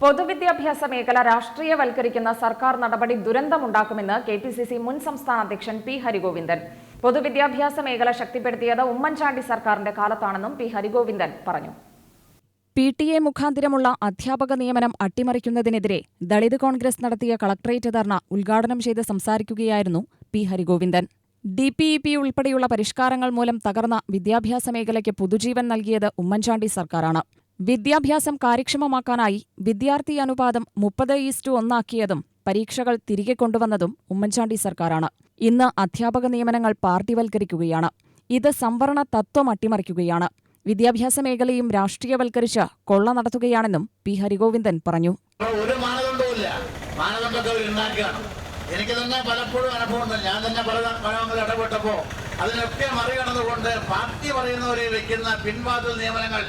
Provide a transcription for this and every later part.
പൊതുവിദ്യാഭ്യാസ മേഖല രാഷ്ട്രീയവൽക്കരിക്കുന്ന സർക്കാർ നടപടി ദുരന്തമുണ്ടാക്കുമെന്ന് കെ പി സി സി മുൻ സംസ്ഥാന അധ്യക്ഷൻ പി ഹരിഗോവിന്ദൻ. പൊതുവിദ്യാഭ്യാസ മേഖല ശക്തിപ്പെടുത്തിയത് ഉമ്മൻചാണ്ടി സർക്കാരിന്റെ കാലത്താണെന്നും പി ഹരിഗോവിന്ദൻ പറഞ്ഞു. പി ടി എ മുഖാന്തിരമുള്ള അധ്യാപക നിയമനം അട്ടിമറിക്കുന്നതിനെതിരെ ദളിത് കോൺഗ്രസ് നടത്തിയ കളക്ടറേറ്റ് ധർണ ഉദ്ഘാടനം ചെയ്ത് സംസാരിക്കുകയായിരുന്നു P Harigovindan. D P E P ഉൾപ്പെടെയുള്ള പരിഷ്കാരങ്ങൾ മൂലം തകർന്ന വിദ്യാഭ്യാസ മേഖലയ്ക്ക് പുതുജീവൻ നൽകിയത് ഉമ്മൻചാണ്ടി സർക്കാരാണ്. വിദ്യാഭ്യാസം കാര്യക്ഷമമാക്കാനായി വിദ്യാർത്ഥി അനുപാതം മുപ്പത് ഈസ്റ്റു ഒന്നാക്കിയതും പരീക്ഷകൾ തിരികെ കൊണ്ടുവന്നതും ഉമ്മൻചാണ്ടി സർക്കാരാണ്. ഇന്ന് അധ്യാപക നിയമനങ്ങൾ പാർട്ടിവൽക്കരിക്കുകയാണ്. ഇത് സംവരണ തത്വം അട്ടിമറിക്കുകയാണ്. വിദ്യാഭ്യാസ മേഖലയും രാഷ്ട്രീയവൽക്കരിച്ച് കൊള്ള നടത്തുകയാണെന്നും പി ഹരിഗോവിന്ദൻ പറഞ്ഞു. ഒരു മാനദണ്ഡവുമില്ല. അവർ ഉണ്ടാക്കുകയാണ് എനിക്ക് തന്നെ പലപ്പോഴും അനുഭവമുണ്ട്. ഞാൻ തന്നെ പല പലങ്ങളിൽ ഇടപെട്ടപ്പോ അതിനൊക്കെ മറികടന്നുകൊണ്ട് പാർട്ടി പറയുന്നവരെ വെക്കുന്ന പിൻവാതിൽ നിയമനങ്ങൾ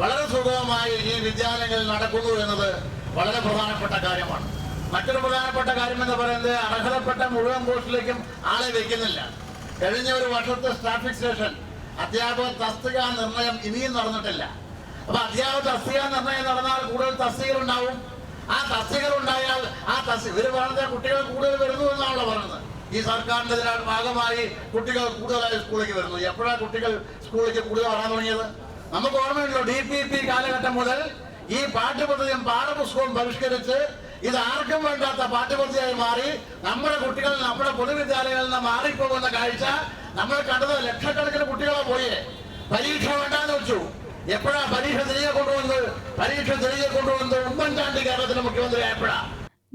വളരെ സുഗമമായി ഈ വിദ്യാലയങ്ങളിൽ നടക്കുന്നു എന്നത് വളരെ പ്രധാനപ്പെട്ട കാര്യമാണ്. മറ്റൊരു പ്രധാനപ്പെട്ട കാര്യം എന്ന് പറയുന്നത് അർഹതപ്പെട്ട മുഴുവൻ പോസ്റ്റിലേക്കും ആളെ വെക്കുന്നില്ല കഴിഞ്ഞ ഒരു വർഷത്തെ സ്റ്റാഫ് സ്റ്റേഷൻ അധ്യാപക തസ്തിക നിർണയം ഇനിയും നടന്നിട്ടില്ല. അപ്പൊ അധ്യാപക തസ്തിക നിർണയം നടന്നാൽ കൂടുതൽ തസ്തികകൾ ഉണ്ടാവും. ആ തസ്തികകൾ ഉണ്ടായാൽ ആ തസ്തിക ഇവർ പറഞ്ഞ കുട്ടികൾ കൂടുതൽ വരുന്നു എന്നാണല്ലോ പറയുന്നത്. ഈ സർക്കാരിന്റെ ഇതിനാൽ ഭാഗമായി കുട്ടികൾ കൂടുതലായി സ്കൂളിലേക്ക് വരുന്നു. എപ്പോഴാണ് കുട്ടികൾ സ്കൂളിലേക്ക് കൂടുതൽ വരാൻ തുടങ്ങിയത്? നമുക്ക് ഓർമ്മയുണ്ടല്ലോ ഡി പി പി കാലഘട്ടം മുതൽ ഈ പാഠ്യപദ്ധതിയും പാഠപുസ്തകവും പരിഷ്കരിച്ച് ഇത് ആർക്കും വേണ്ടാത്ത പാഠ്യപദ്ധതിയായി മാറി നമ്മുടെ കുട്ടികൾ നമ്മുടെ പൊതുവിദ്യാലയങ്ങളിൽ നിന്ന് മാറിപ്പോകുന്ന കാഴ്ച നമ്മൾ കണ്ടത് ലക്ഷക്കണക്കിന് കുട്ടികളെ പോയേ. പരീക്ഷ വേണ്ടാന്ന് വെച്ചു. എപ്പോഴാ പരീക്ഷ തിരികെ കൊണ്ടുവന്നത്? പരീക്ഷ തിരികെ കൊണ്ടുവന്നത് ഉമ്മൻചാണ്ടി കേരളത്തിന്റെ മുഖ്യമന്ത്രി ആയപ്പോഴാ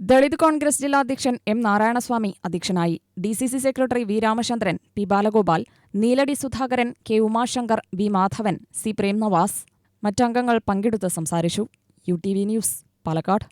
ദളിത് കോൺഗ്രസ് ജില്ലാ അധ്യക്ഷൻ എം നാരായണസ്വാമി അധ്യക്ഷനായി. D C C secretary V Ramachandran P Balagopal Neeladi Sudhakaran K Umashankar V Madhavan C Premnavas. മറ്റംഗങ്ങൾ പങ്കെടുത്ത് സംസാരിച്ചു. U T V news Palakkad.